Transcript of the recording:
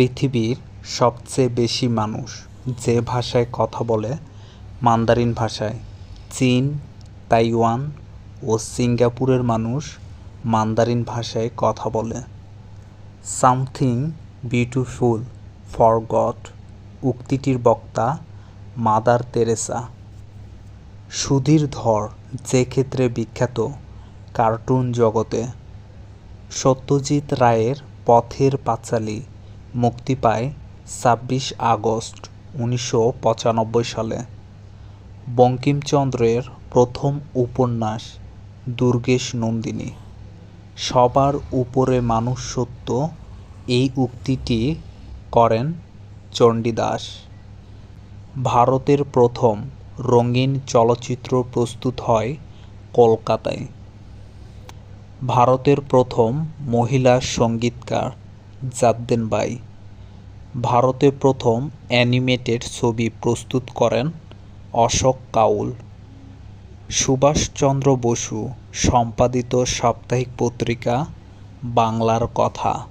পৃথিবীর সবচেয়ে বেশি মানুষ যে ভাষায় কথা বলে মান্দারিন ভাষায়। চীন, তাইওয়ান ও সিঙ্গাপুরের মানুষ মান্দারিন ভাষায় কথা বলে। সামথিং বিউটিফুল ফর গড উক্তিটির বক্তা মাদার তেরেসা। সুধীর ধর যে ক্ষেত্রে বিখ্যাত কার্টুন জগতে। সত্যজিৎ রায়ের পথের পাঁচালী মুক্তি পায় ছাব্বিশ আগস্ট উনিশশো পঁচানব্বই সালে। বঙ্কিমচন্দ্রের প্রথম উপন্যাস দুর্গেশ নন্দিনী। সবার উপরে মানুষ সত্য, এই উক্তিটি করেন চণ্ডীদাস ভারতের প্রথম রঙিন চলচ্চিত্র প্রস্তুত হয় কলকাতায়। ভারতের প্রথম মহিলা সঙ্গীতকার জাদ্দেন বাই ভারতে প্রথম অ্যানিমেটেড ছবি প্রস্তুত করেন অশোক কাউল। সুভাষচন্দ্র বসু, সম্পাদিত সাপ্তাহিক পত্রিকা, বাংলার কথা।